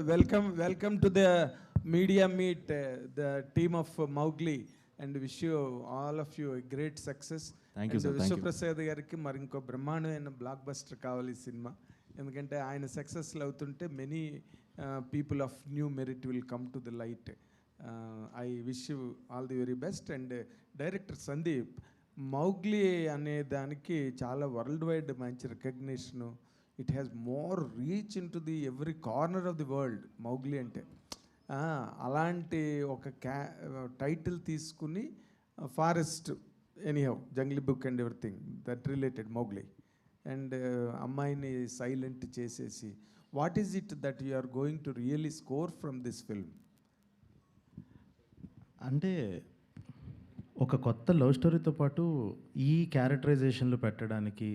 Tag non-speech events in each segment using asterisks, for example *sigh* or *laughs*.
Welcome, welcome to the media meet, uh, the team of uh, Mowgli, and wish you all of you a great success. Thank you, And sir. Thank you. Vishwaprasad గారికి మరి ఇంకో బ్రహ్మాండమైన block buster కావాలి ఈ cinema ఎందుకంటే ఆయన successful అవుతుంటే many people of new merit will come to the light I wish you all the very best and director Sandeep Mowgli అనే దానికి చాలా వరల్డ్ వైడ్ మంచి recognition it has more reach in to the every corner of the world Mowgli అంటే అలాంటి ఒక క్యా title తీసుకుని forest anyhow jungle book and everything that related Mowgli and అమ్మాయిని సైలెంట్ చేసేసి what is it that you are going to really score from this film అంటే ఒక కొత్త లవ్ స్టోరీతో పాటు ఈ క్యారెక్టరైజేషన్లు పెట్టడానికి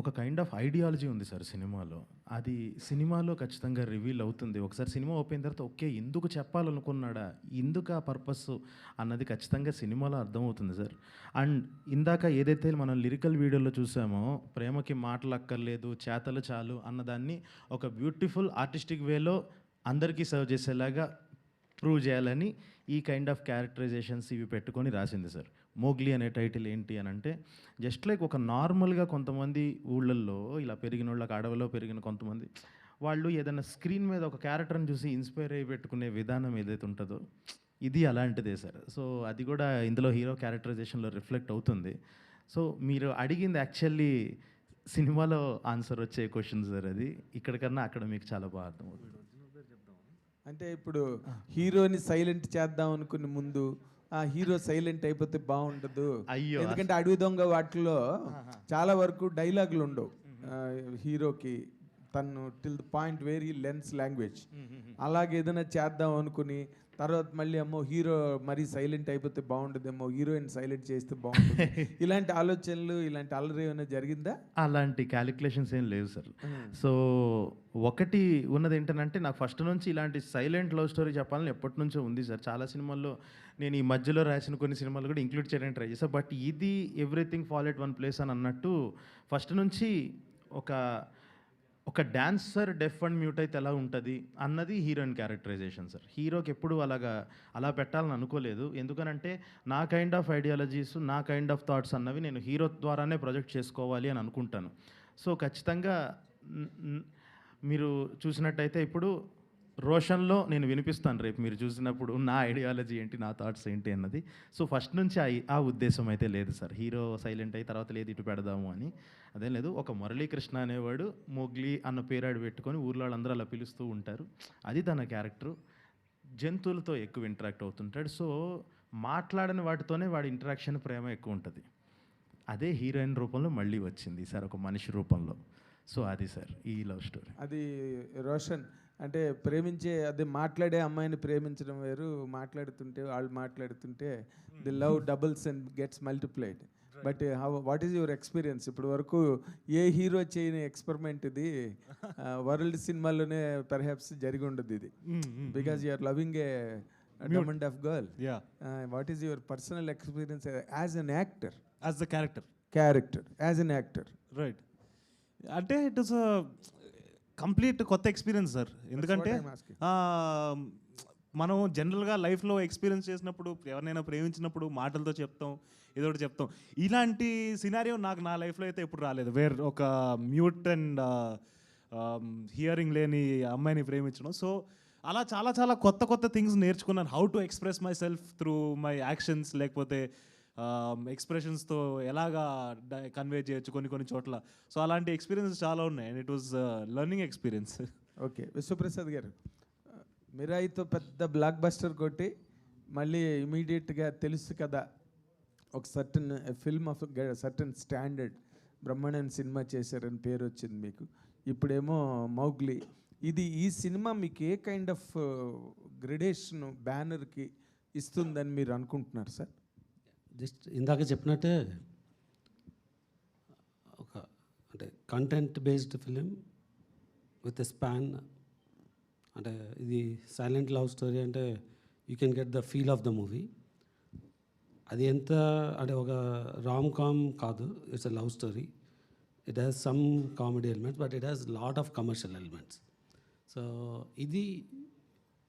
ఒక కైండ్ ఆఫ్ ఐడియాలజీ ఉంది సార్ సినిమాలో. అది సినిమాలో ఖచ్చితంగా రివీల్ అవుతుంది. ఒకసారి సినిమా ఓపెన్ తర్వాత ఓకే ఎందుకు చెప్పాలనుకున్నాడా ఎందుకు ఆ పర్పస్ అన్నది ఖచ్చితంగా సినిమాలో అర్థమవుతుంది సార్. అండ్ ఇందాక ఏదైతే మనం లిరికల్ వీడియోలో చూసామో ప్రేమకి మాటలు అక్కర్లేదు చేతలు చాలు అన్నదాన్ని ఒక బ్యూటిఫుల్ ఆర్టిస్టిక్ వేలో అందరికీ సర్వ్ చేసేలాగా ప్రూవ్ చేయాలని ఈ కైండ్ ఆఫ్ క్యారెక్టరైజేషన్స్ ఇవి పెట్టుకొని రాసింది సార్. మోగ్లీ అనే టైటిల్ ఏంటి అని అంటే జస్ట్ లైక్ ఒక నార్మల్గా కొంతమంది ఊళ్ళల్లో ఇలా పెరిగిన వాళ్ళకి అడవిలో పెరిగిన కొంతమంది వాళ్ళు ఏదైనా స్క్రీన్ మీద ఒక క్యారెక్టర్ని చూసి ఇన్స్పైర్ అయ్యి పెట్టుకునే విధానం ఏదైతే ఉంటుందో ఇది అలాంటిదే సార్. సో అది కూడా ఇందులో హీరో క్యారెక్టరైజేషన్లో రిఫ్లెక్ట్ అవుతుంది. సో మీరు అడిగింది యాక్చువల్లీ సినిమాలో ఆన్సర్ వచ్చే క్వశ్చన్ సార్ అది. ఇక్కడికన్నా అక్కడ మీకు చాలా బాగా అర్థమవుతుంది. అంటే ఇప్పుడు హీరోని సైలెంట్ చేద్దాం అనుకునే ముందు ఆ హీరో సైలెంట్ అయిపోతే బాగుండదు. అయ్యో. ఎందుకంటే అడవి దొంగ వాటిలో చాలా వరకు డైలాగులు ఉండవు. హీరోకి తను till the point where lens language. అలాగే ఏదైనా చేద్దాం అనుకుని తర్వాత మళ్ళీ అమ్మో హీరో మరీ సైలెంట్ అయిపోతే బాగుండదేమో హీరోయిన్ సైలెంట్ చేస్తే బాగుంటుంది. *laughs* ఇలాంటి ఆలోచనలు ఇలాంటి అల్లరి ఏమైనా జరిగిందా? అలాంటి క్యాలిక్యులేషన్స్ ఏం లేవు సార్ సో ఒకటి ఉన్నది ఏంటంటే నాకు ఫస్ట్ నుంచి ఇలాంటి సైలెంట్ లవ్ స్టోరీ చెప్పాలని ఎప్పటి నుంచో ఉంది సార్ చాలా సినిమాల్లో నేను ఈ మధ్యలో రాసిన కొన్ని సినిమాలు కూడా ఇంక్లూడ్ చేయడానికి ట్రై చేశాను బట్ ఇది everything fall at one place అని అన్నట్టు ఫస్ట్ నుంచి ఒక ఒక డాన్సర్ డెఫ్ అండ్ మ్యూట్ అయితే ఎలా ఉంటుంది అన్నది హీరోయిన్ క్యారెక్టరైజేషన్ సార్. హీరోకి ఎప్పుడు అలాగా అలా పెట్టాలని అనుకోలేదు. ఎందుకనంటే నా కైండ్ ఆఫ్ ఐడియాలజీస్ నా కైండ్ ఆఫ్ థాట్స్ అన్నవి నేను హీరో ద్వారానే ప్రొజెక్ట్ చేసుకోవాలి అని అనుకుంటాను. సో ఖచ్చితంగా మీరు చూసినట్టయితే ఇప్పుడు రోషన్లో నేను వినిపిస్తాను రేపు మీరు చూసినప్పుడు నా ఐడియాలజీ ఏంటి నా థాట్స్ ఏంటి అన్నది. సో ఫస్ట్ నుంచి ఆ ఆ ఉద్దేశం అయితే లేదు సార్. హీరో సైలెంట్ అయ్యి తర్వాత లేదు ఇటు పెడదాము అని. అదేం లేదు ఒక మురళీకృష్ణ అనేవాడు మొగ్లీ అన్న పేరాడు పెట్టుకొని ఊర్లో వాళ్ళందరూ అలా పిలుస్తూ ఉంటారు. అది తన క్యారెక్టరు. జంతువులతో ఎక్కువ ఇంటరాక్ట్ అవుతుంటాడు. సో మాట్లాడని వాటితోనే వాడి ఇంటరాక్షన్ ప్రేమ ఎక్కువ ఉంటుంది. అదే హీరోయిన్ రూపంలో మళ్ళీ వచ్చింది సార్ ఒక మనిషి రూపంలో. సో అది సార్ ఈ లవ్ స్టోరీ. అది రోషన్ అంటే ప్రేమించే అదే మాట్లాడే అమ్మాయిని ప్రేమించడం వేరు. మాట్లాడుతుంటే వాళ్ళు మాట్లాడుతుంటే the love doubles and gets multiplied. But how what is your experience? ఇప్పుడు వరకు ఏ హీరో చేయని ఎక్స్పెరిమెంట్ ఇది? వరల్డ్ సినిమాలోనే పర్హాప్స్ జరిగి ఉండదు ఇది. Because you are loving a diamond of girl what is your personal experience as an actor as the character. Character as an actor right అంటే ఇట్ ఇస్ కంప్లీట్ కొత్త experience sir. ఎందుకంటే మనం జనరల్గా లైఫ్లో ఎక్స్పీరియన్స్ చేసినప్పుడు ఎవరినైనా ప్రేమించినప్పుడు మాటలతో చెప్తాం ఏదో ఒకటి చెప్తాం. ఇలాంటి సినారియో నాకు నా లైఫ్లో అయితే ఎప్పుడు రాలేదు. వేర్ ఒక మ్యూట్ అండ్ హియరింగ్ లేని అమ్మాయిని ప్రేమించడం. సో అలా చాలా చాలా కొత్త కొత్త థింగ్స్ నేర్చుకున్నాను. How to express myself through my actions లేకపోతే ఎక్స్ప్రెషన్స్తో ఎలాగా కన్వే చేయొచ్చు కొన్ని కొన్ని చోట్ల. సో అలాంటి ఎక్స్పీరియన్స్ చాలా ఉన్నాయి. And it was learning experience okay. Vishwaprasad garu మిరాయితో పెద్ద బ్లాక్ బస్టర్ కొట్టి మళ్ళీ ఇమీడియట్గా తెలుసు కదా ఒక certain film of certain standard బ్రహ్మాండన్ సినిమా చేశారని పేరు వచ్చింది మీకు. ఇప్పుడేమో మౌగ్లీ ఇది ఈ సినిమా మీకు ఏ కైండ్ ఆఫ్ గ్రెడేషన్ బ్యానర్కి ఇస్తుందని మీరు అనుకుంటున్నారు సార్? జస్ట్ ఇందాక చెప్పినట్టే ఒక అంటే content based film with a span అంటే ఇది సైలెంట్ లవ్ స్టోరీ అంటే you can get the feel of the movie అది ఎంత అంటే ఒక రామ్ కామ్ కాదు it's a love story it has some comedy elements but it has lot of commercial elements so ఇది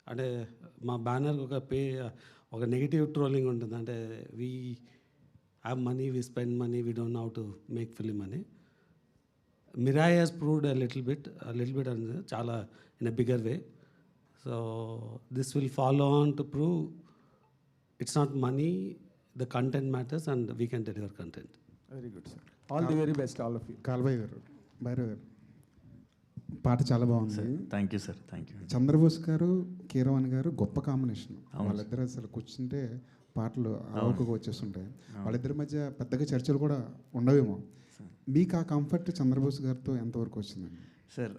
అంటే మా బ్యానర్ ఒక పే ఒక నెగిటివ్ ట్రోలింగ్ ఉంటుంది. అంటే we have money we spend money we don't how to make film అని. Mirai has proved little bit little bit అనేది. చాలా in a bigger way so this will follow on to prove it's not money the content matters and we can deliver content very good sir all the very best all of you కాల్బాయ్ garu Bhairav garu. పాట చాలా బాగుంది. Thank you sir thank you Chandrabose garu Keeravani garu గొప్ప combination. వాళ్ళిద్దరు అసలు కూర్చుంటే పాటలు అలవకగా వచ్చేస్తుంటాయి. వాళ్ళిద్దరి మధ్య పెద్దగా చర్చలు కూడా ఉండవేమో. మీకు ఆ కంఫర్ట్ చంద్రబోస్ గారితో ఎంతవరకు వచ్చిందండి? సార్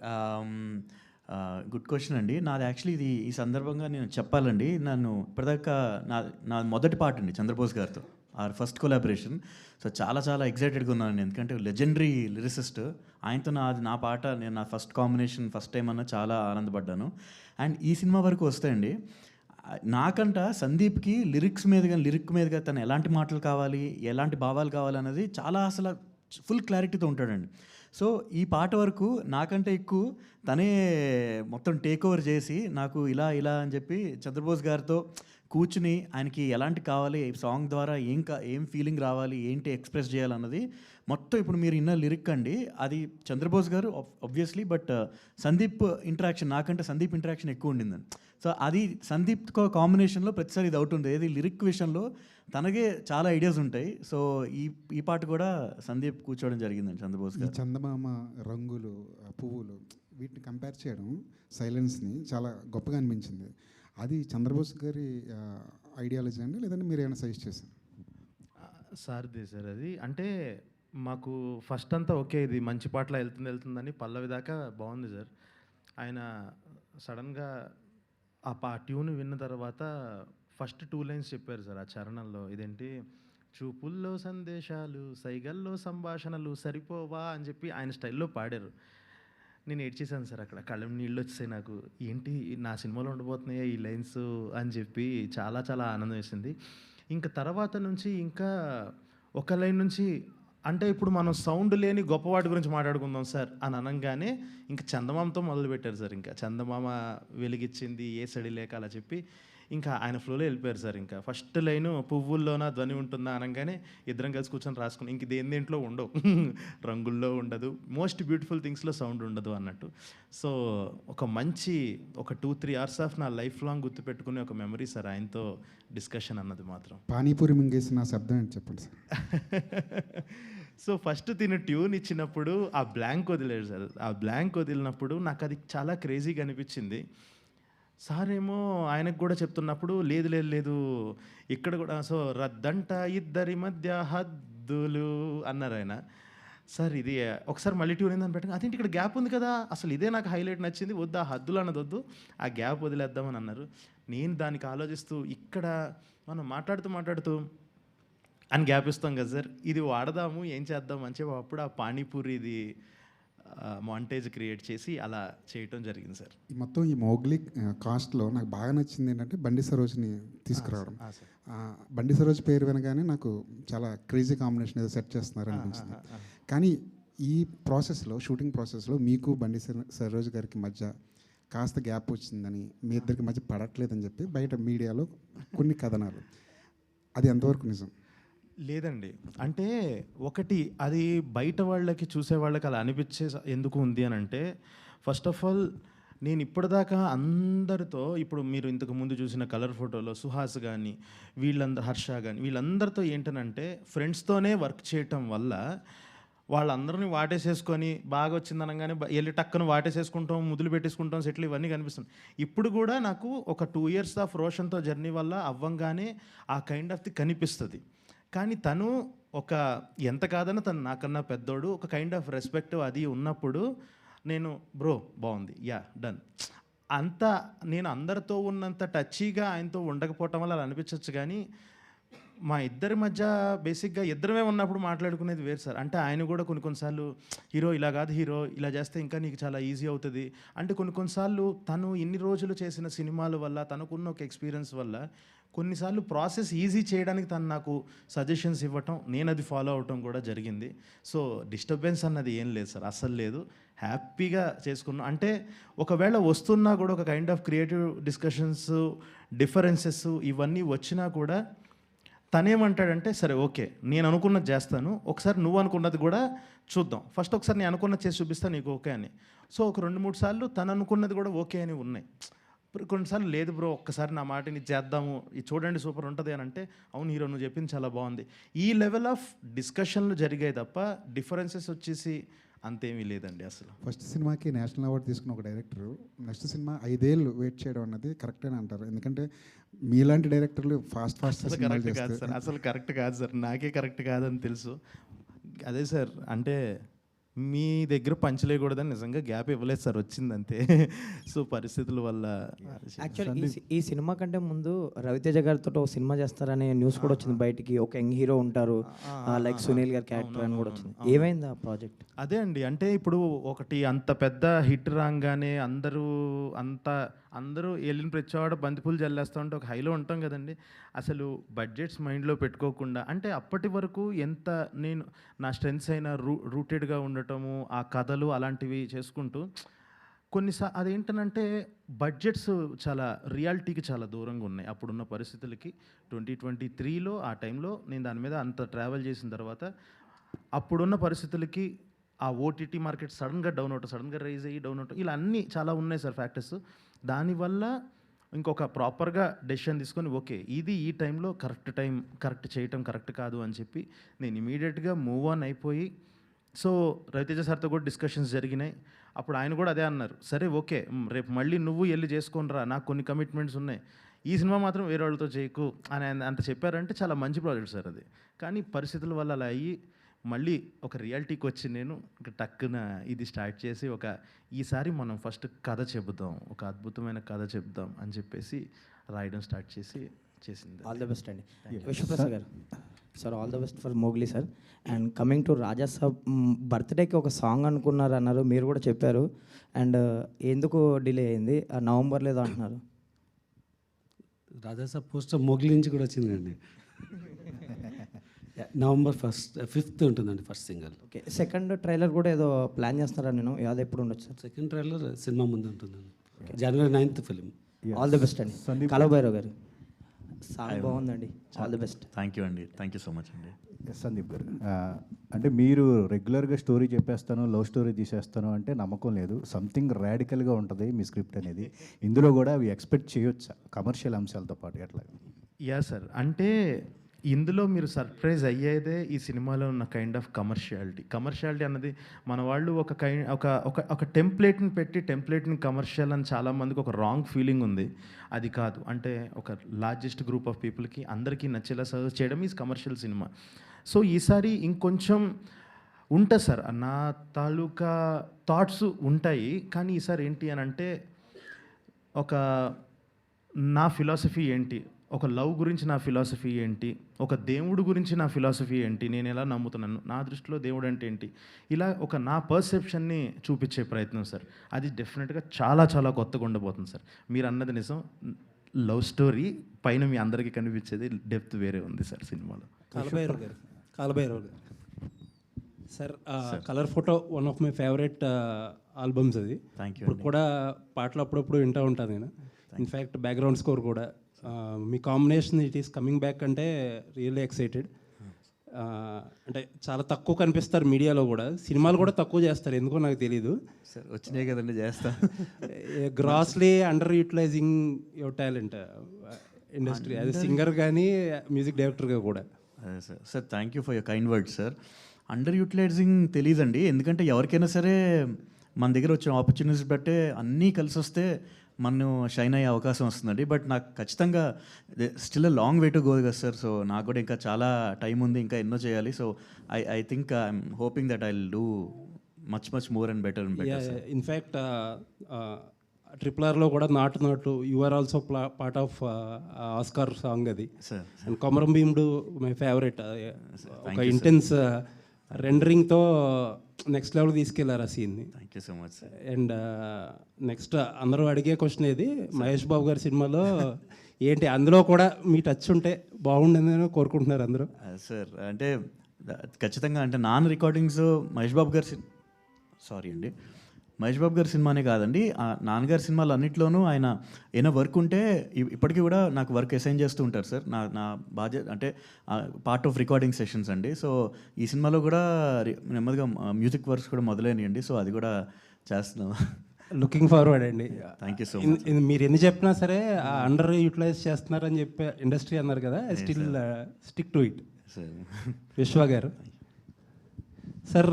గుడ్ క్వశ్చన్ అండి. నాది యాక్చువల్లీ ఇది ఈ సందర్భంగా నేను చెప్పాలండి. నన్ను ఇప్పటిదాకా నా నా మొదటి పాట అండి చంద్రబోస్ గారితో. Are first collaboration. సో చాలా చాలా ఎక్సైటెడ్గా ఉన్నాను నేను. ఎందుకంటే లెజెండరీ లిరిసిస్ట్. ఆయనతో నా నా పాట నేను నా ఫస్ట్ కాంబినేషన్ ఫస్ట్ టైం అన్న చాలా ఆనందపడ్డాను. అండ్ ఈ సినిమా వరకు వస్తాయండి. నాకంట సందీప్కి లిరిక్స్ మీదుగా లిరిక్ మీదుగా తను ఎలాంటి మాటలు కావాలి ఎలాంటి భావాలు కావాలి అనేది చాలా అసలు ఫుల్ క్లారిటీతో ఉంటాడండి. సో ఈ పాట వరకు నాకంటే ఎక్కువ తనే మొత్తం టేక్ ఓవర్ చేసి నాకు ఇలా ఇలా అని చెప్పి చంద్రబోస్ గారితో కూర్చుని ఆయనకి ఎలాంటి కావాలి సాంగ్ ద్వారా ఏం కా ఏం ఫీలింగ్ రావాలి ఏంటి ఎక్స్ప్రెస్ చేయాలన్నది మొత్తం ఇప్పుడు మీరు ఇన్న లిరిక్ అండి. అది Chandrabose garu obviously but Sandeep interaction నాకంటే సందీప్ ఇంటరాక్షన్ ఎక్కువ ఉండిందండి సో అది సందీప్ కాంబినేషన్లో ప్రతిసారి ఇది అవుట్ ఉంది ఏది లిరిక్ విషయంలో తనకే చాలా ఐడియాస్ ఉంటాయి. సో ఈ ఈ పాట కూడా సందీప్ కూర్చోవడం జరిగిందండి చంద్రబోస్ గారు. చందమామ రంగులు పువ్వులు వీటిని కంపేర్ చేయడం సైలెన్స్ని చాలా గొప్పగా అనిపించింది. అది చంద్రబోస్ గారి ఐడియాలజీ అండి? లేదంటే మీరు ఏమైనా సజెస్ట్ చేశారు? సార్ది సార్ అది. అంటే మాకు ఫస్ట్ అంతా ఓకే ఇది. మంచి పాటల వెళ్తుంది వెళ్తుందని పల్లవి దాకా బాగుంది సార్. ఆయన సడన్గా ఆ పా ట్యూన్ విన్న తర్వాత ఫస్ట్ టూ లైన్స్ చెప్పారు సార్ ఆ చరణంలో. ఇదేంటి? చూపుల్లో సందేశాలు సైగల్లో సంభాషణలు సరిపోవా అని చెప్పి ఆయన స్టైల్లో పాడారు. నేను ఏడ్చేసాను సార్ అక్కడ. కళ్ళ నీళ్ళు వచ్చేసాయి నాకు. ఏంటి నా సినిమాలో ఉండబోతున్నాయా ఈ లైన్స్ అని చెప్పి చాలా చాలా ఆనందం వేసింది. ఇంకా తర్వాత నుంచి ఇంకా ఒక లైన్ నుంచి అంటే ఇప్పుడు మనం సౌండ్ లేని గొప్పవాటి గురించి మాట్లాడుకుందాం సార్ అని అనగానే ఇంకా చందమామతో మొదలుపెట్టారు సార్ ఇంకా. చందమామ వెలిగించింది ఏ సడి లేక అలా చెప్పి ఇంకా ఆయన ఫ్లోలో వెళ్ళిపోయారు సార్ ఇంకా. ఫస్ట్ లైన్ పువ్వుల్లోన ధ్వని ఉంటుందా అనగానే ఇద్దరం కలిసి కూర్చొని రాసుకుని ఇంక దేని దేంట్లో ఉండవు. *laughs* రంగుల్లో ఉండదు. మోస్ట్ బ్యూటిఫుల్ థింగ్స్లో సౌండ్ ఉండదు అన్నట్టు. సో ఒక మంచి ఒక టూ త్రీ అవర్స్ ఆఫ్ నా లైఫ్ లాంగ్ గుర్తుపెట్టుకునే ఒక మెమరీ సార్ ఆయనతో డిస్కషన్ అన్నది మాత్రం. పానీపూరి మింగేసిన శబ్దం ఏంటి చెప్పండి సార్? సో ఫస్ట్ తిని ట్యూన్ ఇచ్చినప్పుడు ఆ బ్లాంక్ వదిలేడు సార్ ఆ బ్లాంక్ వదిలినప్పుడు నాకు అది చాలా క్రేజీగా అనిపించింది. సార్ ఏమో ఆయనకు కూడా చెప్తున్నప్పుడు లేదు లేదు లేదు ఇక్కడ కూడా సో రద్దంట ఇద్దరి మధ్య హద్దులు అన్నారు ఆయన. సార్ ఇది ఒకసారి మళ్ళీ ట్యూన్ ఏందని పెట్టండి. అదేంటి ఇక్కడ గ్యాప్ ఉంది కదా అసలు ఇదే నాకు హైలైట్ నచ్చింది వద్దు ఆ హద్దులు అన్నది వద్దు ఆ గ్యాప్ వదిలేద్దామని అన్నారు. నేను దానికి ఆలోచిస్తూ ఇక్కడ మనం మాట్లాడుతూ మాట్లాడుతూ అని గ్యాప్ ఇస్తాం కదా సార్ ఇది వాడదాము ఏం చేద్దాం అని చెప్పి అప్పుడు ఆ పానీపూరిది మాంటేజ్ క్రియేట్ చేసి అలా చేయటం జరిగింది సార్. ఈ మొత్తం ఈ మోగ్లీ కాస్ట్లో నాకు బాగా నచ్చింది ఏంటంటే బండి సరోజ్ని తీసుకురావడం. బండి సరోజ్ పేరు వినగానే నాకు చాలా క్రేజీ కాంబినేషన్ ఏదో సెట్ చేస్తున్నారు అనిపించింది. కానీ ఈ ప్రాసెస్లో షూటింగ్ ప్రాసెస్లో మీకు బండి సర- సరోజ్ గారికి మధ్య కాస్త గ్యాప్ వచ్చిందని మీ ఇద్దరికి మధ్య పడట్లేదని చెప్పి బయట మీడియాలో కొన్ని కథనాలు. అది ఎంతవరకు నిజం? లేదండి. అంటే ఒకటి అది బయట వాళ్ళకి చూసే వాళ్ళకి అలా అనిపించే ఎందుకు ఉంది అని అంటే ఫస్ట్ ఆఫ్ ఆల్ నేను ఇప్పటిదాకా అందరితో ఇప్పుడు మీరు ఇంతకు ముందు చూసిన కలర్ ఫోటోలో సుహాస్ కానీ వీళ్ళందరూ హర్ష కానీ వీళ్ళందరితో ఏంటనంటే ఫ్రెండ్స్తోనే వర్క్ చేయటం వల్ల వాళ్ళందరినీ వాటేసేసుకొని బాగా వచ్చింది అనగానే వెళ్ళి టక్కున వాటేసేసుకుంటాం ముదులు పెట్టేసుకుంటాం సెటిల్ ఇవన్నీ కనిపిస్తుంది ఇప్పుడు కూడా నాకు ఒక టూ ఇయర్స్ ఆఫ్ రోషన్తో జర్నీ వల్ల అవ్వంగానే ఆ కైండ్ ఆఫ్ ది కనిపిస్తుంది. కానీ తను ఒక ఎంత కాదన్నా తను నాకన్నా పెద్దోడు ఒక కైండ్ ఆఫ్ రెస్పెక్ట్ అది ఉన్నప్పుడు నేను బ్రో బాగుంది. Yeah done. అంత నేను అందరితో ఉన్నంత టచ్గా ఆయనతో ఉండకపోవటం వల్ల అలా అనిపించవచ్చు కానీ మా ఇద్దరి మధ్య బేసిక్గా ఇద్దరమే ఉన్నప్పుడు మాట్లాడుకునేది వేరు సార్. అంటే ఆయన కూడా కొన్ని కొన్నిసార్లు హీరో ఇలా కాదు హీరో ఇలా చేస్తే ఇంకా నీకు చాలా ఈజీ అవుతుంది. అంటే కొన్ని కొన్నిసార్లు తను ఇన్ని రోజులు చేసిన సినిమాల వల్ల తనకున్న ఒక ఎక్స్పీరియన్స్ వల్ల కొన్నిసార్లు ప్రాసెస్ ఈజీ చేయడానికి తను నాకు సజెషన్స్ ఇవ్వటం నేను అది ఫాలో అవటం కూడా జరిగింది. సో డిస్టర్బెన్స్ అన్నది ఏం లేదు సార్ అస్సలు లేదు. హ్యాపీగా చేసుకున్నాం అంటే ఒకవేళ వస్తున్నా కూడా ఒక kind of creative discussions differences ఇవన్నీ వచ్చినా కూడా తనేమంటాడంటే సరే ఓకే నేను అనుకున్నది చేస్తాను. ఒకసారి నువ్వు అనుకున్నది కూడా చూద్దాం. ఫస్ట్ ఒకసారి నేను అనుకున్నది చేసి చూపిస్తాను నీకు ఓకే అని. సో ఒక రెండు మూడు సార్లు తను అనుకున్నది కూడా ఓకే అని ఉన్నాయి. కొన్నిసార్లు లేదు బ్రో ఒక్కసారి నా మాటని చేద్దాము. ఇది చూడండి సూపర్ ఉంటుంది అని అంటే అవును హీరో నువ్వు చెప్పింది చాలా బాగుంది. ఈ లెవెల్ ఆఫ్ డిస్కషన్లు జరిగాయి తప్ప డిఫరెన్సెస్ వచ్చేసి అంతేమీ లేదండి అసలు. ఫస్ట్ సినిమాకి నేషనల్ అవార్డు తీసుకున్న ఒక డైరెక్టర్ నెక్స్ట్ సినిమా ఐదేళ్ళు వెయిట్ చేయడం అన్నది కరెక్ట్ అని అంటారు. ఎందుకంటే మీలాంటి డైరెక్టర్లు ఫాస్ట్ ఫాస్ట్ అసలు కరెక్ట్ కాదు సార్ అసలు కరెక్ట్ కాదు సార్ నాకే కరెక్ట్ కాదని తెలుసు. అదే సార్ అంటే మీ దగ్గర పంచలేయకూడదని నిజంగా గ్యాప్ ఇవ్వలేదు సార్ వచ్చింది అంతే *laughs* సో పరిస్థితుల వల్ల యాక్చువల్లీ ఈ సి- ఈ సినిమా కంటే ముందు రవితేజ గారితో ఒక సినిమా చేస్తారనే న్యూస్ కూడా వచ్చింది బయటికి. ఒక యంగ్ హీరో ఉంటారు లైక్ సునీల్ గారి క్యారెక్టర్ అని కూడా వచ్చింది. ఏమైంది ఆ ప్రాజెక్ట్ అదే అండి అంటే ఇప్పుడు ఒకటి అంత పెద్ద హిట్ రాగానే అందరూ అంత అందరూ వెళ్ళిన ప్రతివాడ బంతిపూలు జల్లేస్తూ ఉంటే ఒక హైలో ఉంటాం కదండి. అసలు బడ్జెట్స్ మైండ్లో పెట్టుకోకుండా అంటే అప్పటి వరకు ఎంత నేను నా స్ట్రెంగ్స్ అయినా రూ రూటెడ్గా ఉండటము ఆ కథలు అలాంటివి చేసుకుంటూ కొన్నిసా అదేంటనంటే బడ్జెట్స్ చాలా రియాలిటీకి చాలా దూరంగా ఉన్నాయి అప్పుడున్న పరిస్థితులకి. ట్వంటీ ట్వంటీ త్రీలో ఆ టైంలో నేను దాని మీద అంత ట్రావెల్ చేసిన తర్వాత అప్పుడున్న పరిస్థితులకి ఆ ఓటీటీ మార్కెట్ సడన్గా డౌన్ అవుట్ సడన్గా రైజ్ అయ్యి డౌన్ అవుట్ ఇలా అన్నీ చాలా ఉన్నాయి సార్ ఫ్యాక్టర్స్. దానివల్ల ఇంకొక ప్రాపర్గా డెసిషన్ తీసుకొని ఓకే ఇది ఈ టైంలో కరెక్ట్ టైం కరెక్ట్ చేయటం కరెక్ట్ కాదు అని చెప్పి నేను ఇమీడియట్గా మూవ్ ఆన్ అయిపోయి సో రవితేజ సార్తో కూడా డిస్కషన్స్ జరిగినాయి. అప్పుడు ఆయన కూడా అదే అన్నారు సరే ఓకే రేపు మళ్ళీ నువ్వు వెళ్ళి చేసుకొనిరా నాకు కొన్ని కమిట్మెంట్స్ ఉన్నాయి. ఈ సినిమా మాత్రం వేరే వాళ్ళతో చేయకు అని అంత చెప్పారంటే చాలా మంచి ప్రాజెక్ట్ సార్ అది. కానీ పరిస్థితుల వల్ల అలా అయ్యి మళ్ళీ ఒక రియాలిటీకి వచ్చి నేను ఇక టక్కున ఇది స్టార్ట్ చేసి ఒక ఈసారి మనం ఫస్ట్ కథ చెబుదాం ఒక అద్భుతమైన కథ చెప్దాం అని చెప్పేసి రాయడం స్టార్ట్ చేసి చేసింది. ఆల్ ద బెస్ట్ అండి. Vishwaprasad garu. Sir all the best for Mowgli sir and coming to Raja Saab బర్త్డేకి ఒక సాంగ్ అనుకున్నారు అన్నారు మీరు కూడా చెప్పారు. అండ్ ఎందుకు డిలే అయింది? ఆ నవంబర్ లేదో అంటున్నారు. రాజాసాబ్ పోస్టర్ మొగిలి నుంచి కూడా వచ్చిందండి. నవంబర్ ఫస్ట్ ఫిఫ్త్ ఉంటుందండి first single okay second trailer కూడా ఏదో ప్లాన్ చేస్తున్నారా నేను? అది ఎప్పుడు ఉండొచ్చు సెకండ్ ట్రైలర్ సినిమా ముందు ఉంటుందండి. జనవరి ninth film all the best అండి. కలభైరవ్ గారు. సాంగ్ బాగుందండి. All the best thank you అండి. థ్యాంక్ యూ సో మచ్ అండి. ఎస్ సందీప్ గారు. ఆ, అంటే మీరు రెగ్యులర్గా స్టోరీ చెప్పేస్తాను లవ్ స్టోరీ తీసేస్తాను అంటే నమ్మకం లేదు. సంథింగ్ రాడికల్గా ఉంటుంది మీ స్క్రిప్ట్ అనేది. ఇందులో కూడా అవి ఎక్స్పెక్ట్ చేయొచ్చా? కమర్షియల్ అంశాలతో పాటు ఎట్లా యా సార్ అంటే ఇందులో మీరు సర్ప్రైజ్ అయ్యేదే ఈ సినిమాలో ఉన్న కైండ్ ఆఫ్ కమర్షియాలిటీ కమర్షియాలిటీ అన్నది మన వాళ్ళు ఒక కై ఒక ఒక ఒక టెంప్లెట్ని పెట్టి టెంప్లెట్ని కమర్షియల్ అని చాలామందికి ఒక రాంగ్ ఫీలింగ్ ఉంది. అది కాదు. అంటే ఒక లార్జెస్ట్ గ్రూప్ ఆఫ్ పీపుల్కి అందరికీ నచ్చేలా సర్వ్ చేయడం ఈజ్ కమర్షియల్ సినిమా సో ఈసారి ఇంకొంచెం ఉంటుంది సార్. నా తాలూకా థాట్స్ ఉంటాయి. కానీ ఈసారి ఏంటి అని అంటే ఒక నా ఫిలాసఫీ ఏంటి? ఒక లవ్ గురించి నా ఫిలాసఫీ ఏంటి? ఒక దేవుడు గురించి నా ఫిలాసఫీ ఏంటి? నేను ఎలా నమ్ముతున్నాను? నా దృష్టిలో దేవుడు అంటే ఏంటి? ఇలా ఒక నా పర్సెప్షన్ని చూపించే ప్రయత్నం సార్. అది డెఫినెట్గా చాలా చాలా కొత్తగా ఉండబోతుంది సార్. మీరు అన్నది నిజం. లవ్ స్టోరీ పైన మీ అందరికీ కనిపించేది డెప్త్ వేరే ఉంది సార్ సినిమాలో. Kaalabhairav garu. Kaalabhairav garu. Sir colour photo one of my favourite albums అది. you ఇప్పుడు కూడా పాటలు అప్పుడప్పుడు వింటూ ఉంటాను నేను. ఇన్ఫ్యాక్ట్ బ్యాక్గ్రౌండ్ స్కోర్ కూడా. మీ combination it is coming back అంటే రియల్లీ ఎక్సైటెడ్ అంటే చాలా తక్కువ కనిపిస్తారు మీడియాలో కూడా. సినిమాలు కూడా తక్కువ చేస్తారు. ఎందుకో నాకు తెలియదు సార్ వచ్చినాయి కదండి చేస్తా. Grossly under utilising your talent industry అది సింగర్ కానీ మ్యూజిక్ డైరెక్టర్గా కూడా. అదే sir. Sir thank you for your kind word sir under utilising తెలియదండి ఎందుకంటే ఎవరికైనా సరే మన దగ్గర వచ్చిన ఆపర్చునిటీస్ బట్టే అన్నీ కలిసి వస్తే మనం షైన్ అయ్యే అవకాశం వస్తుందండి. బట్ నాకు ఖచ్చితంగా still long way to go కదా సార్ సో నాకు కూడా ఇంకా చాలా టైం ఉంది ఇంకా ఎన్నో చేయాలి. So I I think I'm hoping that I will do much much more and better and better in fact triple ఆర్లో కూడా Naatu Naatu you are also part of Oscar song అది. Sir and Komaram Bheemudu my favourite ఒక intense రెండరింగ్తో next level తీసుకెళ్ళారు ఆ సీన్ని thank you so much sir and next అందరూ అడిగే question ఏది? మహేష్ బాబు గారి సినిమాలో ఏంటి? అందులో కూడా మీ టచ్ ఉంటే బాగుండేదని కోరుకుంటున్నారు అందరూ. సార్ అంటే ద- ఖచ్చితంగా అంటే నాన్ రికార్డింగ్స్ మహేష్ బాబు గారి సారీ అండి. మహేష్ బాబు గారి సినిమానే కాదండి. ఆ నాన్నగారి సినిమాలు అన్నింటిలోనూ ఆయన ఏమైనా వర్క్ ఉంటే ఇప్పటికీ కూడా నాకు వర్క్ అసైన్ చేస్తూ ఉంటారు సార్. నా నా బాధ్యత అంటే పార్ట్ ఆఫ్ రికార్డింగ్ సెషన్స్ అండి. సో ఈ సినిమాలో కూడా నెమ్మదిగా మ్యూజిక్ వర్క్స్ కూడా మొదలైనయండి. సో అది కూడా చేస్తున్నాం. లుకింగ్ ఫార్వర్డ్ అండి. థ్యాంక్ యూ సో మీరు ఎన్ని చెప్పినా సరే అండర్ యూటిలైజ్ చేస్తున్నారని చెప్పే ఇండస్ట్రీ అన్నారు కదా still stick to it sir Vishwa garu. Sir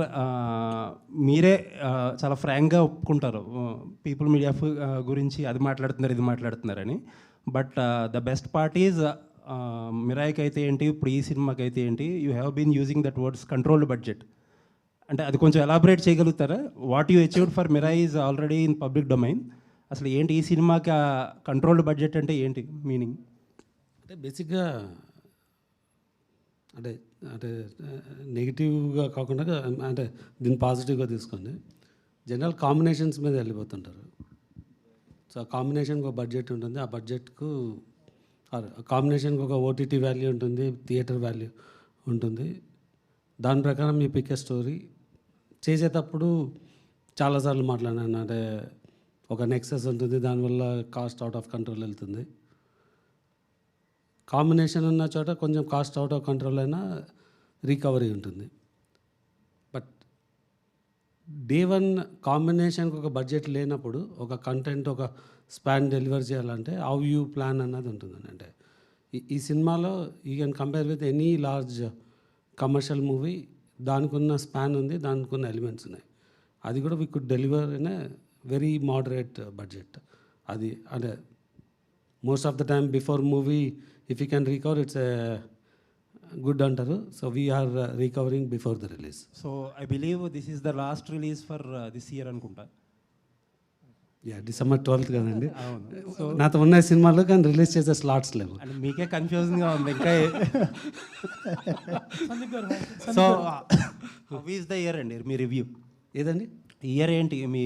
మీరే చాలా ఫ్రాంక్గా ఒప్పుకుంటారు. పీపుల్ మీడియా గురించి అది మాట్లాడుతున్నారు ఇది మాట్లాడుతున్నారని. But the best part is మిరాయికి అయితే ఏంటి ఇప్పుడు ఈ సినిమాకి అయితే ఏంటి you have been using that words controlled budget. అంటే అది కొంచెం ఎలాబరేట్ చేయగలుగుతారా? What you achieved for Mirai is already in public domain. అసలు ఏంటి ఈ సినిమాకి కంట్రోల్డ్ బడ్జెట్ అంటే ఏంటి మీనింగ్? అంటే బేసిక్గా అంటే అంటే నెగిటివ్గా కాకుండా అంటే దీన్ని పాజిటివ్గా తీసుకోండి. జనరల్ కాంబినేషన్స్ మీద వెళ్ళిపోతుంటారు. సో ఆ కాంబినేషన్కి ఒక బడ్జెట్ ఉంటుంది. ఆ బడ్జెట్కు కాంబినేషన్కి ఒక ఓటీటీ వాల్యూ ఉంటుంది థియేటర్ వాల్యూ ఉంటుంది. దాని ప్రకారం మీ పిక్ స్టోరీ చేసేటప్పుడు చాలాసార్లు మాట్లాడాను అంటే ఒక నెక్సెస్ ఉంటుంది. దానివల్ల కాస్ట్ అవుట్ ఆఫ్ కంట్రోల్ వెళ్తుంది. కాంబినేషన్ ఉన్న చోట కొంచెం కాస్ట్ అవుట్ ఆఫ్ కంట్రోల్ అయినా రికవరీ ఉంటుంది. బట్ డే వన్ కాంబినేషన్కి ఒక బడ్జెట్ లేనప్పుడు ఒక కంటెంట్ ఒక స్పాన్ డెలివర్ చేయాలంటే హౌ యూ ప్లాన్ అన్నది ఉంటుంది అంటే ఈ- సినిమాలో you can compare with any large commercial movie దానికి ఉన్న స్పాన్ ఉంది దానికి ఉన్న ఎలిమెంట్స్ ఉన్నాయి. అది కూడా we could deliver in a very moderate budget. అది అంటే most of the time before movie if you can recover it's good అంటారు so we're recovering before the release so I believe this is the last release for this year అనుకుంటా. Yeah December twelfth కదండి. నాతో ఉన్న సినిమాలో కానీ release చేసే slots లేవు. అంటే మీకే కన్ఫ్యూజింగ్గా ఉంది ఇంకా సో ఈస్ ద ఇయర్ అండి మీ రివ్యూ ఏదండి? ఇయర్ ఏంటి? మీ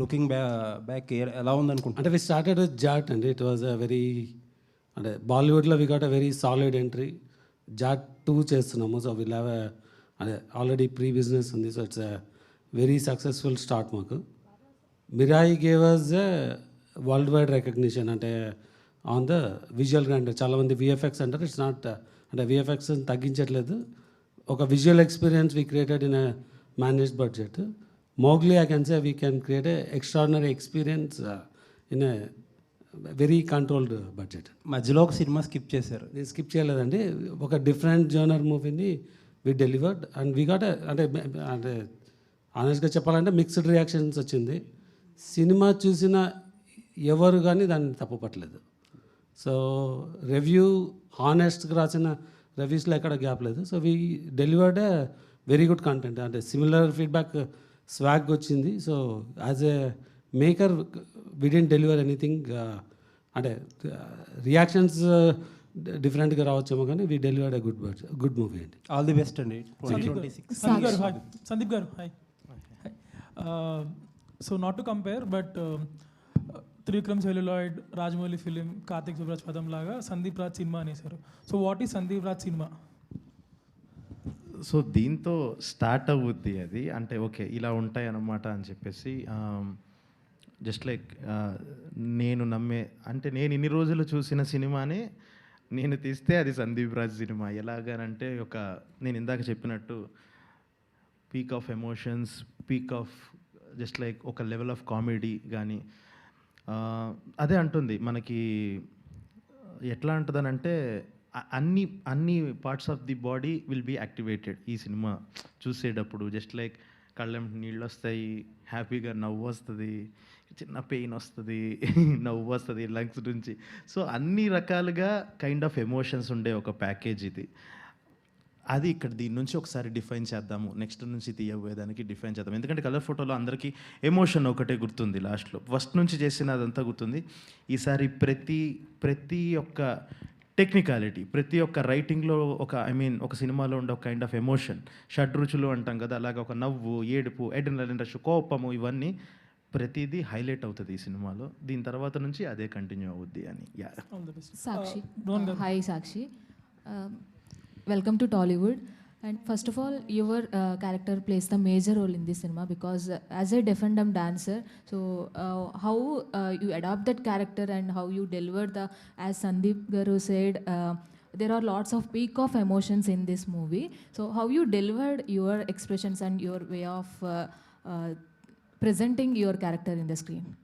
లుకింగ్ బ్యా బ్యాక్ ఇయర్ ఎలా ఉందనుకుంటా అంటే వి స్టార్టెడ్ విత్ జాట్ అండి ఇట్ వాజ్ అ వెరీ అంటే బాలీవుడ్లో we got a very solid entry Jaat two చేస్తున్నాము సో విల్ హ్యావ్ అదే ఆల్రెడీ ప్రీ బిజినెస్ ఉంది so it's a very successful start మాకు. Mirai gave us worldwide recognition అంటే on the విజువల్గా అంటే చాలామంది విఎఫ్ఎక్స్ అంటారు ఇట్స్ నాట్ అంటే విఎఫ్ఎక్స్ తగ్గించట్లేదు. ఒక visual experience we created in manage budget Mowgli I can say we can create extraordinary experience in a very controlled budget మధ్యలో ఒక సినిమా స్కిప్ చేశారు. నేను స్కిప్ చేయలేదండి. ఒక డిఫరెంట్ జోనర్ మూవీని we delivered and we got అంటే అంటే ఆనెస్ట్గా చెప్పాలంటే మిక్స్డ్ రియాక్షన్స్ వచ్చింది. సినిమా చూసిన ఎవరు కానీ దాన్ని తప్పుపట్టలేదు. సో రివ్యూ హానెస్ట్గా రాసిన రివ్యూస్లో ఎక్కడ గ్యాప్ లేదు. So we delivered very good content అంటే సిమిలర్ ఫీడ్బ్యాక్ స్వాగ్ వచ్చింది so as a maker we didn't deliver anything అంటే రియాక్షన్స్ డిఫరెంట్గా రావచ్చేమో కానీ we delivered a good good movie అండి. ఆల్ ది బెస్ట్ అండి. Sandeep garu hi Sandeep garu hi so not to compare but Trivikram celluloid Rajamouli film Karthik Subbaraj పదం లాగా సందీప్ రాజ్ సినిమా అనేసారు. So what is Sandeep Raj cinema? So దీంతో start అవుద్ది అది. అంటే okay ఇలా ఉంటాయి అన్నమాట అని చెప్పేసి జస్ట్ లైక్ నేను నమ్మే అంటే నేను ఇన్ని రోజులు చూసిన సినిమానే నేను తీస్తే అది సందీప్ రాజ్ సినిమా. ఎలాగనంటే ఒక నేను ఇందాక చెప్పినట్టు peak of emotions peak of just like ఒక లెవెల్ ఆఫ్ కామెడీ కానీ అదే అంటుంది మనకి ఎట్లా ఉంటుందనంటే అన్ని అన్ని parts of the body will be activated ఈ సినిమా చూసేటప్పుడు జస్ట్ లైక్ కళ్ళెం నీళ్ళు వస్తాయి హ్యాపీగా నవ్వు వస్తుంది చిన్న పెయిన్ వస్తుంది *laughs* నవ్వు వస్తుంది లంగ్స్ నుంచి. సో అన్ని రకాలుగా కైండ్ ఆఫ్ ఎమోషన్స్ ఉండే ఒక ప్యాకేజ్ ఇది. అది ఇక్కడ దీని నుంచి ఒకసారి డిఫైన్ చేద్దాము. నెక్స్ట్ నుంచి తీయబోయేదానికి డిఫైన్ చేద్దాం ఎందుకంటే కలర్ ఫోటోలో అందరికీ ఎమోషన్ ఒకటే గుర్తుంది లాస్ట్లో ఫస్ట్ నుంచి చేసిన అదంతా గుర్తుంది. ఈసారి ప్రతి ప్రతి ఒక్క టెక్నికాలిటీ ప్రతి ఒక్క రైటింగ్లో ఒక ఐ మీన్ ఒక సినిమాలో ఉండే ఒక కైండ్ ఆఫ్ ఎమోషన్ షడ్రుచులు అంటాం కదా అలాగే ఒక నవ్వు ఏడుపు ఎడ్రినల్ రష్ కోపము ఇవన్నీ ప్రతిదీ హైలైట్ అవుతుంది ఈ సినిమాలో. దీని తర్వాత నుంచి అదే కంటిన్యూ అవుద్ది అని. Yeah all the best Sakshi. Rohan And first of all, your uh, character plays the major role in this cinema because uh, as a deaf and dumb dancer, so uh, how uh, you adopt that character and how you deliver the, as Sandeep Garu said, uh, there are lots of peak of emotions in this movie. So how you delivered your expressions and your way of uh, uh, presenting your character in the screen.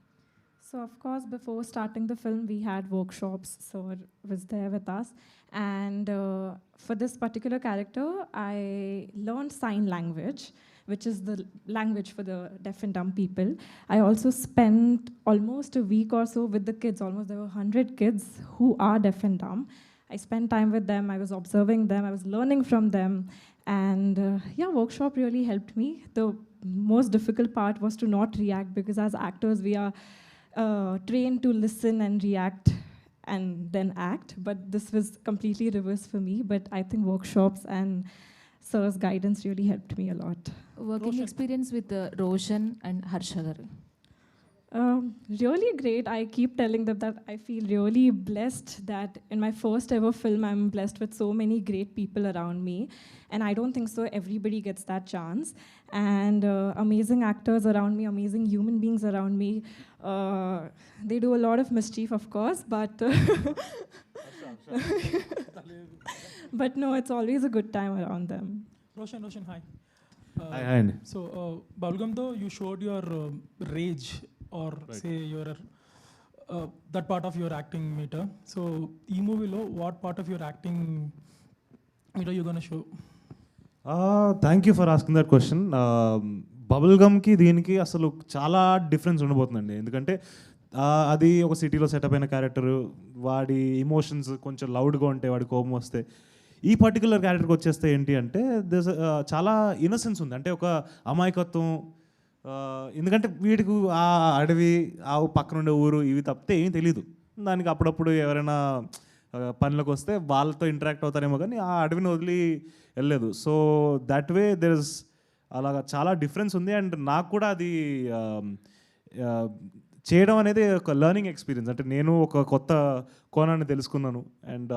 So, of course, before starting the film, we had workshops. So, was there with us. And uh, for this particular character, I learned sign language, which is the language for the deaf and dumb people. I also spent almost a week or so with the kids. Almost there were 100 kids who are deaf and dumb. I spent time with them, I was observing them, I was learning from them. And uh, yeah, workshop really helped me. The most difficult part was to not react because as actors, we are uh, trained to listen and react and then act. But this was completely reverse for me. But I think workshops and sir's guidance really helped me a lot. Working experience with uh, Roshan and Harsha garu. Um, really great. I keep telling them that I feel really blessed that in my first ever film, I'm blessed with so many great people around me. And I don't think so everybody gets that chance. And uh, amazing actors around me, amazing human beings around me. Uh, they do a lot of mischief, of course, but. *laughs* but no, it's always a good time around them. Roshan, Roshan, hi. Uh, Hi, hi అండి So, uh, Balgamto, you showed your uh, rage or say your uh, that part of your acting meter. So, e movie lo, what part of your acting meter you gonna show? Thank you for asking that question bubble గమ్కి దీనికి అసలు చాలా difference ఉండబోతుందండి ఎందుకంటే అది ఒక సిటీలో setup అయిన character వాడి emotions కొంచెం లౌడ్గా ఉంటాయి వాడి కోపం వస్తే ఈ పర్టికులర్ క్యారెక్టర్కి వచ్చేస్తే ఏంటి అంటే దిస్ చాలా ఇన్నసెన్స్ ఉంది అంటే ఒక అమాయకత్వం ఎందుకంటే వీటికి ఆ అడవి ఆ పక్కన ఉండే ఊరు ఇవి తప్పితే ఏమీ తెలియదు దానికి అప్పుడప్పుడు ఎవరైనా పనులకు వస్తే వాళ్ళతో ఇంటరాక్ట్ అవుతారేమో కానీ ఆ అడవిని వదిలి వెళ్ళలేదు. So that way there is అలాగా చాలా డిఫరెన్స్ ఉంది. అండ్ నాకు కూడా అది చేయడం అనేది ఒక లెర్నింగ్ ఎక్స్పీరియన్స్ అంటే నేను ఒక కొత్త కోణాన్ని తెలుసుకున్నాను. అండ్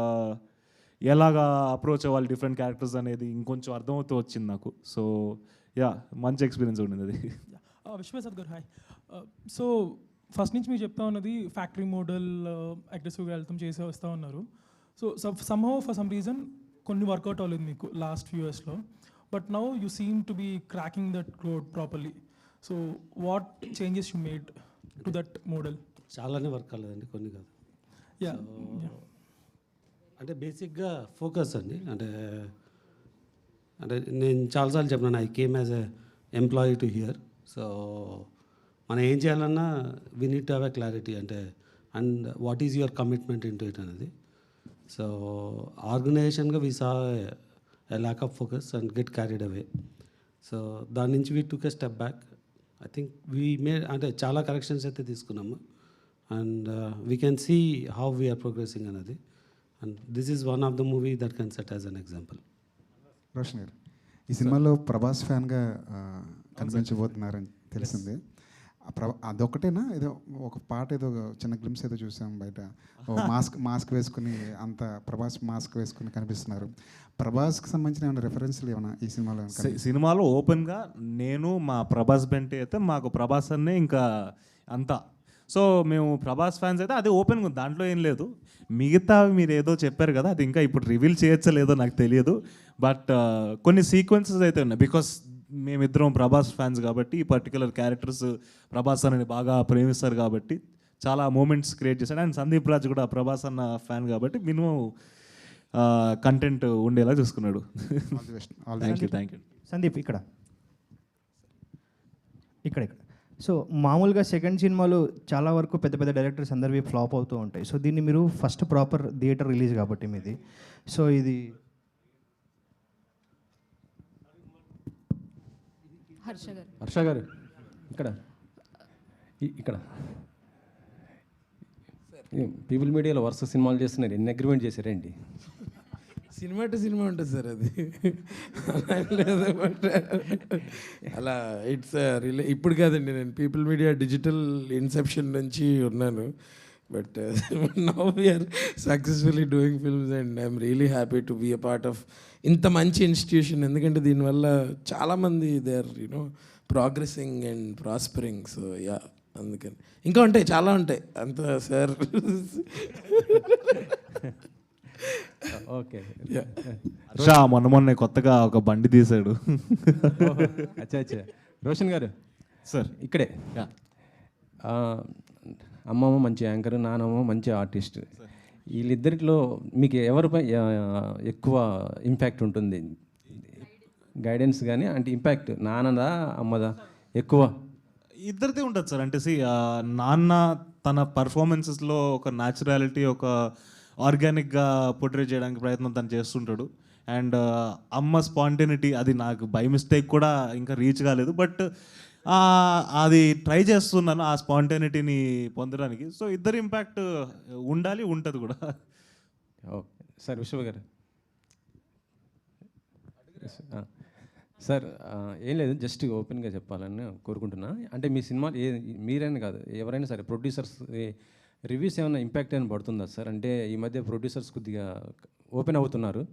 ఎలాగా అప్రోచ్ అవ్వాలి డిఫరెంట్ క్యారెక్టర్స్ అనేది ఇంకొంచెం అర్థమవుతూ వచ్చింది నాకు. సో యా మంచి ఎక్స్పీరియన్స్ ఉండింది అది. విశ్వసాద్ గారు హాయ్ సో ఫస్ట్ నుంచి మీరు చెప్తా ఉన్నది ఫ్యాక్టరీ మోడల్ అగ్రెసివ్గా వెళ్తాం చేసే వస్తూ ఉన్నారు. So somehow for some reason కొన్ని వర్కౌట్ అవ్వలేదు మీకు లాస్ట్ ఫ్యూ ఇయర్స్లో but now you seem to be cracking that road properly so what changes you made to that model చాలానే వర్క్ కాలేదండి కొన్ని కాదు. యా అంటే బేసిక్గా ఫోకస్ అండి. అంటే అంటే నేను చాలాసార్లు చెప్పినాను I came as a employee to here so మనం ఏం చేయాలన్నా we need to have a clarity అంటే and what is your commitment into it అనేది so ఆర్గనైజేషన్గా we saw a lack of focus and get carried away so దాని నుంచి we took a step back I think we may అంటే చాలా corrections అయితే తీసుకున్నాము. And we can see how we're progressing అనేది. And this is one of the movie that can set as an example Roshan garu ఈ సినిమాలో ప్రభాస్ ఫ్యాన్గా కనిపించబోతున్నారని తెలిసింది. అదొకటేనా? ఏదో ఒక పాట ఏదో చిన్న గ్లిమ్స్ ఏదో చూసాం బయట. *laughs* మాస్క్ మాస్క్ వేసుకుని అంత ప్రభాస్ మాస్క్ వేసుకుని కనిపిస్తున్నారు. ప్రభాస్కి సంబంధించిన ఏమైనా రెఫరెన్స్లు ఏమైనా ఈ సినిమాలో సినిమాలో ఓపెన్గా నేను మా ప్రభాస్ బెంటే అయితే మాకు ప్రభాస్ అన్నే ఇంకా అంతా. సో మేము ప్రభాస్ ఫ్యాన్స్ అయితే అది ఓపెన్గా ఉంది దాంట్లో ఏం లేదు. మిగతా మీరు ఏదో చెప్పారు కదా అది ఇంకా ఇప్పుడు రివీల్ చేయొచ్చో లేదో నాకు తెలియదు. బట్ కొన్ని సీక్వెన్సెస్ అయితే ఉన్నాయి. బికాస్ మేమిద్దరం ప్రభాస్ ఫ్యాన్స్ కాబట్టి ఈ పర్టికులర్ క్యారెక్టర్స్ ప్రభాస్ అని బాగా ప్రేమిస్తారు కాబట్టి చాలా మూమెంట్స్ క్రియేట్ చేశాడు. అండ్ సందీప్ రాజ్ కూడా ప్రభాస్ అన్న ఫ్యాన్ కాబట్టి మినిమం కంటెంట్ ఉండేలా చూసుకున్నాడు. Thank you thank you Sandeep ఇక్కడ. ఇక్కడ ఇక్కడ. సో మామూలుగా సెకండ్ సినిమాలు చాలా వరకు పెద్ద పెద్ద డైరెక్టర్స్ అందరివి ఫ్లాప్ అవుతూ ఉంటాయి. సో దీన్ని మీరు ఫస్ట్ ప్రాపర్ థియేటర్ రిలీజ్ కాబట్టి మీది. సో ఇది హర్ష గారు. హర్ష గారు ఇక్కడ. ఇక్కడ. పీపుల్ మీడియాలో వరుస సినిమాలు చేస్తున్నారు ఎన్ని అగ్రిమెంట్ చేశారండి సినిమా టు సినిమా ఉంటుంది సార్ అది. లేదు అలా ఇట్స్ రిలే ఇప్పుడు కాదండి నేను పీపుల్ మీడియా డిజిటల్ ఇన్సెప్షన్ నుంచి ఉన్నాను. But now we're successfully doing films and I'm really happy to be a part of ఇంత మంచి ఇన్స్టిట్యూషన్ ఎందుకంటే దీనివల్ల చాలామంది they are you know progressing and prospering so yeah అందుకని. ఇంకా ఉంటాయి చాలా ఉంటాయి. అంత సార్ ఓకే హర్ష మొన్న మొన్న కొత్తగా ఒక బండి తీశాడు. అచ్చా అచ్చా. రోషన్ గారు సార్ ఇక్కడే. ఆ, అమ్మమ్మ మంచి యాంకర్ నానమ్మ మంచి ఆర్టిస్ట్. వీళ్ళిద్దరిలో మీకు ఎవరిపై ఎక్కువ ఇంపాక్ట్ ఉంటుంది? గైడెన్స్ కానీ అంటే ఇంపాక్ట్ నాన్నదా అమ్మదా? ఎక్కువ. ఇద్దరిదే ఉంటుంది సార్. అంటే సి నాన్న తన పర్ఫార్మెన్సెస్లో ఒక న్యాచురాలిటీ ఒక ఆర్గానిక్గా పోర్ట్రేట్ చేయడానికి ప్రయత్నం తను చేస్తుంటాడు. అండ్ అమ్మ స్పాంటేనిటీ అది నాకు బై మిస్టేక్ కూడా ఇంకా రీచ్ కాలేదు. బట్ అది ట్రై చేస్తున్నాను ఆ స్పాంటేనిటీని పొందడానికి. సో ఇద్దరు ఇంపాక్ట్ ఉండాలి ఉంటుంది కూడా. Okay. Sir Vishwa garu. Sir ఏం లేదు జస్ట్ ఓపెన్గా చెప్పాలని కోరుకుంటున్నా. అంటే మీ సినిమా ఏ మీరైనా కాదు ఎవరైనా సరే ప్రొడ్యూసర్స్ రివ్యూస్ ఏమైనా ఇంపాక్ట్ ఏమైనా పడుతుందా సార్? అంటే ఈ మధ్య ప్రొడ్యూసర్స్ కొద్దిగా ఓపెన్ అవుతున్నారు.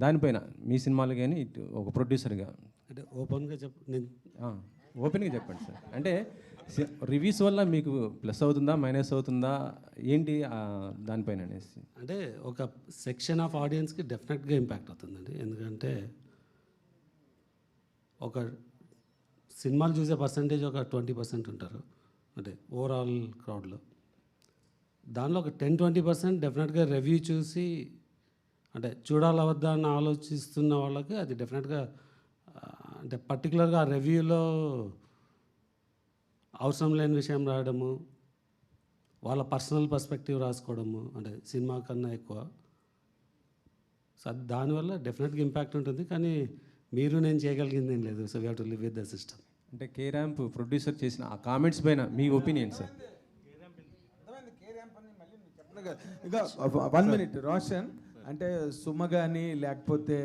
దానిపైన మీ సినిమాలు కానీ ఇటు ఒక ప్రొడ్యూసర్గా. అంటే ఓపెన్గా చెప్ నేను ఓపెన్గా చెప్పండి సార్. అంటే రివ్యూస్ వల్ల మీకు ప్లస్ అవుతుందా మైనస్ అవుతుందా? ఏంటి దానిపైన అనేసి? అంటే ఒక సెక్షన్ ఆఫ్ ఆడియన్స్కి డెఫినెట్గా ఇంపాక్ట్ అవుతుందండి. ఎందుకంటే ఒక సినిమాలు చూసే పర్సంటేజ్ ఒక ట్వంటీ పర్సెంట్ ఉంటారు. అంటే ఓవరాల్ క్రౌడ్లో. దానిలో ఒక టెన్ ట్వంటీ పర్సెంట్ డెఫినెట్గా రివ్యూ చూసి అంటే చూడాలా వద్దా అని ఆలోచిస్తున్న వాళ్ళకి అది డెఫినెట్గా అంటే పర్టికులర్గా ఆ రివ్యూలో అవసరం లేని విషయం రాయడము వాళ్ళ పర్సనల్ పర్స్పెక్టివ్ రాసుకోవడము అంటే సినిమా కన్నా ఎక్కువ. సో దానివల్ల డెఫినెట్గా ఇంపాక్ట్ ఉంటుంది. కానీ మీరు నేను చేయగలిగింది ఏం లేదు. So we to live with the system అంటే కే ర్యాంప్ ప్రొడ్యూసర్ చేసిన ఆ కామెంట్స్ పైన మీ opinion sir one minute Roshan. అంటే సుమ కానీ లేకపోతే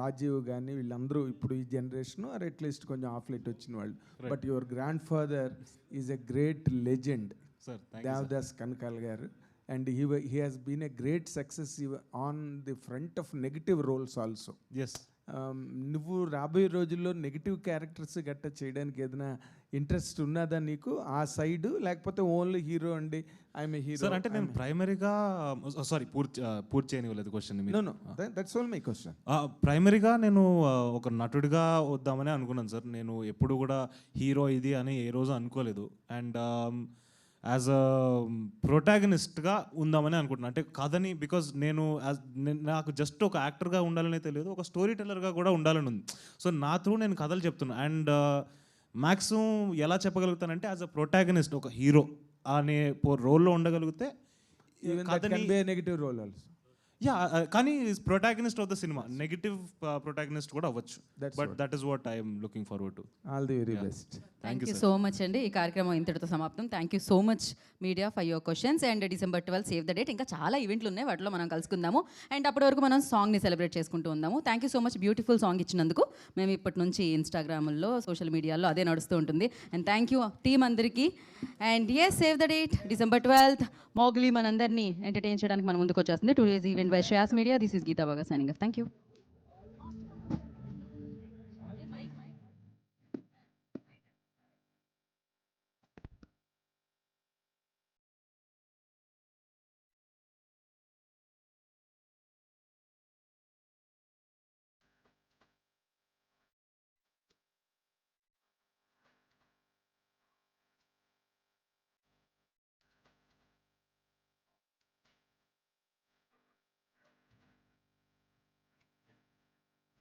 రాజీవ్ కానీ వీళ్ళందరూ ఇప్పుడు ఈ జనరేషన్ ఆర్ అట్లీస్ట్ కొంచెం ఆఫ్ లైట్ వచ్చిన వాళ్ళు. But your grandfather is a great legend. Devdas Kanakala garu. And he he has been a great success on the front of negative roles also. Yes నువ్వు రాబోయే రోజుల్లో negative characters గట్ట చేయడానికి ఏదైనా interest ఉన్నదా నీకు? ఆ సైడ్ లేకపోతే ఓన్లీ హీరో అండి ఐఎమ్ హీరో అంటే నేను ప్రైమరీగా సారీ పూర్తి పూర్తి చేయనివ్వలేదు question no that's all my question ప్రైమరీగా నేను ఒక నటుడిగా వద్దామని అనుకున్నాను సార్ నేను ఎప్పుడు కూడా హీరో ఇది అని ఏ రోజు అనుకోలేదు. అండ్ యాజ్ అ ప్రొటాగనిస్ట్గా ఉందామని అనుకుంటున్నాను అంటే కథని బికాజ్ నేను నాకు జస్ట్ ఒక యాక్టర్గా ఉండాలనే తెలియదు ఒక స్టోరీ టెల్లర్గా కూడా ఉండాలని ఉంది. సో నా త్రూ నేను కథలు చెప్తున్నాను అండ్ మ్యాక్సిమం ఎలా చెప్పగలుగుతానంటే యాజ్ అ ప్రొటాగనిస్ట్ ఒక హీరో అనే రోల్లో ఉండగలిగితే కథని నెగిటివ్ రోల్ ఆల్సో యా కానీ protagonist of the cinema negative protagonist కూడా అవ్వచ్చు. But what. That is what I'm looking forward to all the very best thank you so much అండి. ఈ కార్యక్రమం ఇంతటితో సమాప్తం. Thank you so much media for your questions and December twelve save the date ఇంకా చాలా ఈవెంట్లు ఉన్నాయి. వాటిలో మనం కలుసుకుందాము. అండ్ అప్పటి వరకు మనం సాంగ్ని సెలబ్రేట్ చేసుకుంటూ ఉందాము. Thank you so much beautiful song ఇచ్చినందుకు. మేము ఇప్పటి నుంచి ఇన్స్టాగ్రామ్లో సోషల్ మీడియాలో అదే నడుస్తూ ఉంటుంది. అండ్ థ్యాంక్ యూ టీమ్ అందరికీ. And yes save the date December twelfth Mowgli మనందరినీ ఎంటర్టైన్ చేయడానికి మన ముందుకు వచ్చేస్తుంది. Two days event by Shreyas Media. This is Geeta Bhagat signing off. Thank you.